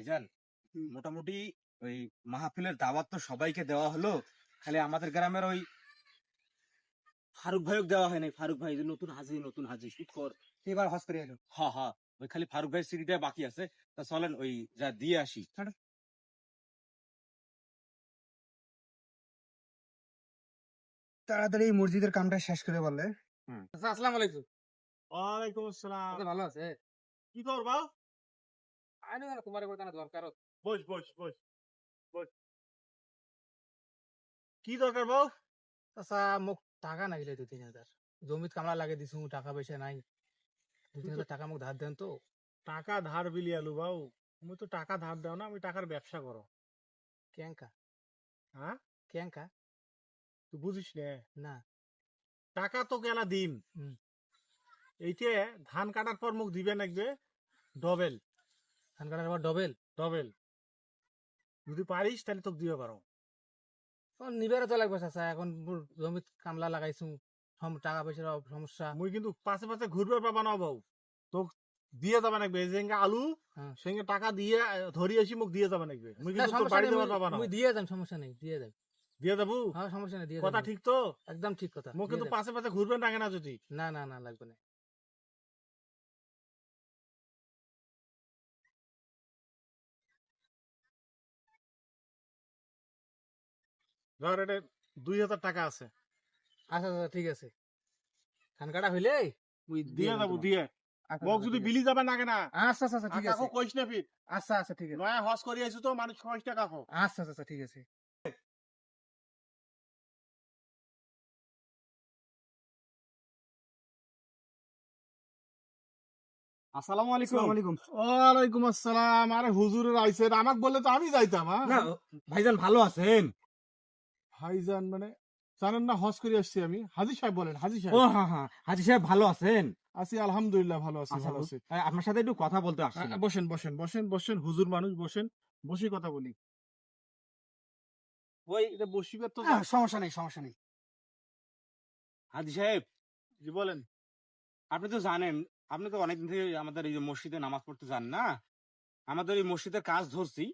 ভাইজান মোটামুটি ওই মাহফিলের দাওয়াত তো সবাইকে দেওয়া হলো খালি আমাদের গ্রামের ওই ফারুক ভাইক দেওয়া হয় নাই ফারুক ভাই যে নতুন হাজি নতুন হাজি সুৎকর এবার হস করে এলো। হা হা ওই খালি ফারুক ভাই সিঁড়িটা বাকি আছে। তা চলেন ওই যা দিয়ে আসি। তাড়াতাড়ি এই মসজিদের কামটা শেষ করে বললে আচ্ছা আসসালামু আলাইকুম। ওয়ালাইকুম আসসালাম। ভালো আছে কি করবা আইনো না তোমার কথা না দরকার বস বস বস বস। কি দরকার বউ মোক টাকা নাগিলে দু তিন হাজার জমিত কামলা লাগে দিছু টাকা পয়সা নাই। তিন হাজার টাকা মোক ধার দেন তো। টাকা ধার বিলি আলু বাউ। তুমি তো টাকা ধার দাও না আমি টাকার ব্যবসা করো। কেঙ্কা? হ্যাঁ? কেঙ্কা? তুই বুঝিস নে? না। টাকা তো গেলা দিম। এইটে ধান কাটার পর মুখ দিবে নাকবে ডবেল। ধান কাটার পর ডবেল ডবেল যদি পারিস তাহলে তোকে দিবে পারো। নিবেরও তো লাগবে চাচা। এখন জমিত কামলা লাগাইছু টাকা পয়সার সমস্যা। মুই কিন্তু পাশে পাশে ঘুরবে পাবা না বউ তোক দিয়ে যাবে নাকবে যেঙ্গে আলু। সেঙ্গে টাকা দিয়ে ধরি আসি মুখ দিয়ে যাবে নাকবে মুই কিন্তু তোর সমস্যা বাড়ি মুই- পাবা না মুই দিয়ে যাম সমস্যা নেই দিয়ে যাম। দিয়ে যাব? হ্যাঁ সমস্যা নেই দিয়ে কথা। ঠিক তো? একদম ঠিক কথা দিয়ে কিন্তু। পাশে পাশে ঘুরবেন লাগে না যদি। না না না লাগবে না। ধর এটা দুই হাজার টাকা আছে। আচ্ছা আচ্ছা ঠিক আছে। ধান কাটা হইলে? মুই দিয়ে যাব দিয়ে। আচ্ছা, মোক আচ্ছা, যদি বিলি যাবে নাগে না আছে। আচ্ছা আচ্ছা আচ্ছা ঠিক আছে। কইস না ফির আচ্ছা আচ্ছা ঠিক আছে। নয়া হজ করি আইছো তো মানুষ কইস টাকা খো আচ্ছা আচ্ছা ঠিক আছে। আসসালামু আলাইকুম। ওয়ালাইকুম আসসালাম। আরে হুজুরের আইছেন আমাক বললে তো আমি যাইতাম হ্যাঁ? না ভাইজান ভালো আছেন? ভাইজান মানে জানেন না হজ করে আসছি আমি। হাজি সাহেব বলেন হাজি ও হ্যাঁ হ্যাঁ। হাজি সাহেব ভালো আছেন? আছি আলহামদুলিল্লাহ ভালো আছি আচ্ছা, ভালো আছি। আপনার সাথে একটু কথা বলতে আসছি বসেন বসেন বসেন বসেন হুজুর মানুষ বসেন। বসে কথা বলি। ওই এটা বসিবার তো হ্যাঁ, সমস্যা নেই সমস্যা নেই। হাজি সাহেব জি বলেন। আপনি তো জানেন আপনি তো অনেকদিন থেকে আমাদের এই মসজিদে নামাজ পড়তে যান না? আমাদের এই মসজিদের কাজ ধরছি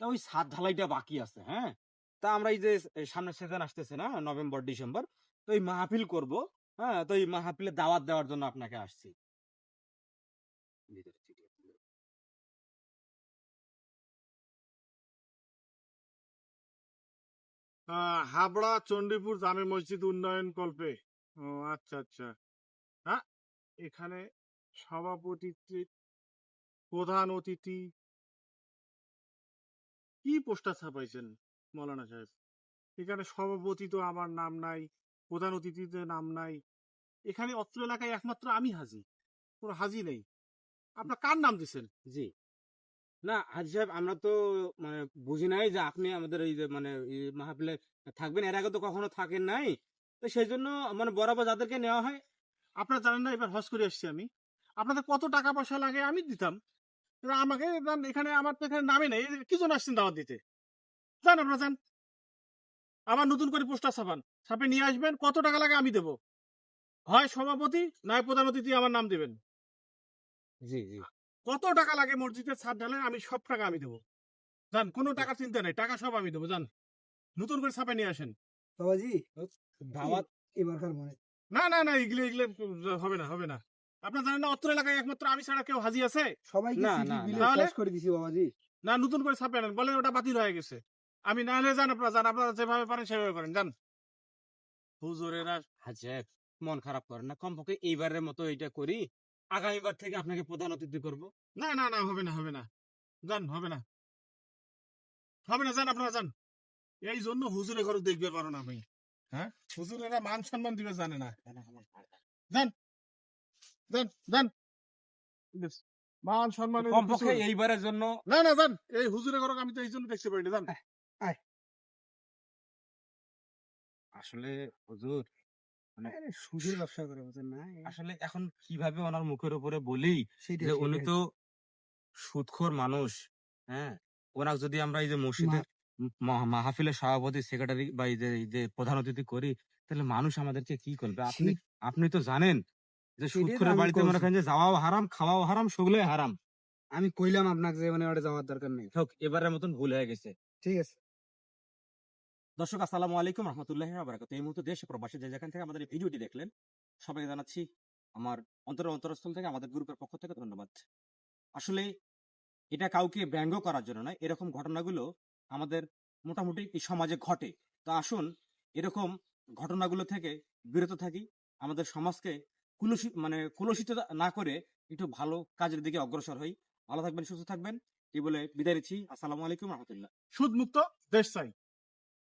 তা ওই সাত ঢালাইটা বাকি আছে হ্যাঁ? তা আমরা এই যে এই সামনে সিজন আসতেছে না? November, December. তো এই মাহফিল করব হ্যাঁ? তো এই মাহফিলে দাওয়াত দেওয়ার জন্য আপনাকে আসছি। হাবড়া, চণ্ডীপুর, জামে মসজিদ উন্নয়ন কল্পে। ও আচ্ছা আচ্ছা। হ্যাঁ এখানে সভাপতিত্বে প্রধান অতিথি কি পোস্টার ছাপাইছেন? মৌলানা সাহেব। এখানে সভাপতি তো আমার নাম নাই প্রধান অতিথিতে নাম নাই। এখানে অত্র এলাকায় একমাত্র আমি হাজি কোনো হাজি নেই। আপনার কার নাম দিছেন? জি। না হাজি সাহেব আমরা তো মানে বুঝি নাই যে আপনি আমাদের এই যে মানে মাহফিলে থাকবেন। এর আগে তো কখনো থাকেন নাই। তো সেই জন্য মানে বরাবর যাদেরকে নেওয়া হয়। আপনারা জানেন না এবার হজ করে আসছি আমি। আপনাদের কত টাকা পয়সা লাগে আমি দিতাম। আমাকে এখানে আমার তো এখানে নামে নেই। কি জন্য আসছেন দাওয়াত দিতে? যান আপনারা যান আবার নতুন করে পোস্টার ছাপান। ছাপে নিয়ে আসবেন কত টাকা লাগে আমি দেবো। হয় সভাপতি নয় প্রধান অতিথি আমার নাম দেবেন। জি জি। কত টাকা লাগে মসজিদের ছাদ ঢালে আমি সব টাকা আমি দেবো। যান কোনো টাকা চিন্তা নেই টাকা সব আমি দেবো যান নতুন করে ছাপে নিয়ে আসেন। বাবাজি দাওয়াত এবারকার মনে। না না না এগুলো এগুলো হবে না হবে না। আপনার জানেন না অত্র এলাকায় একমাত্র আমি ছাড়া কেউ হাজি আছে? সবাইকে করে দিছি বাবাজি। না নতুন করে ছাপে আনেন বলেন ওটা বাতিল হয়ে গেছে। আমি না হলে যান আপনারা যান আপনারা যেভাবে পারেন সেভাবে করেন যান হুজুরেরা হাজি মন খারাপ করেন না। কমপক্ষে এইবারের মতো এটা করি আগামীবার থেকে আপনাকে প্রধান অতিথি করব। না না না হবে না হবে না যান হবে না। হবে না যান আপনারা যান এই জন্য হুজুরে ঘর দেখবে পারো না আমি হ্যাঁ? হুজুরেরা মান সম্মান দিবে জানে না। যান যান বেশ, মান সম্মান কমপক্ষে এইবারের জন্য না না যান এই হুজুরে ঘর আমি তো এই জন্য দেখতে পারি না যান আসলে হুজুর আরে, সুদের ব্যবসা করে বুঝেন না আসলে এখন কীভাবে ওনার মুখের উপরে বলি যে উনি তো সুদখোর মানুষ হ্যাঁ? ওনাকে যদি আমরা এই যে মসজিদের মা- মাহফিলের সভাপতি সেক্রেটারি বা এই যে এই যে প্রধান অতিথি করি তাহলে মানুষ আমাদেরকে কি করবে? আপনি আপনি তো জানেন যে সুদখোরের বাড়িতে মনে করেন যে যাওয়াও হারাম খাওয়াও হারাম সেগুলোই হারাম। আমি কইলাম আপনাকে যে মানে ওটা যাওয়ার দরকার নেই। হোক এবারের মতন ভুল হয়ে গেছে। ঠিক আছে। দর্শক, আসসালামু আলাইকুম রহমতুল্লাহ বারাকাত এই মুহূর্তে দেশ প্রবাসী যে যেখান থেকে আমাদের এই ভিডিওটি দেখলেন, সবাইকে জানাচ্ছি আমার অন্তর অন্তরস্থল থেকে, আমাদের গ্রুপের পক্ষ থেকে ধন্যবাদ। আসলে এটা কাউকে ব্যঙ্গ করার জন্য নয়, এরকম ঘটনাগুলো আমাদের মোটামুটি এই সমাজে ঘটে। তো আসুন, এরকম ঘটনাগুলো থেকে বিরত থাকি, আমাদের সমাজকে কুলসি মানে কুলসিত না করে একটু ভালো কাজের দিকে অগ্রসর হই। ভালো থাকবেন, সুস্থ থাকবেন, এই বলে বিদায় নিচ্ছি। আসসালামু আলাইকুম রহমতুল্লাহ। সুদ মুক্ত দেশ চাই।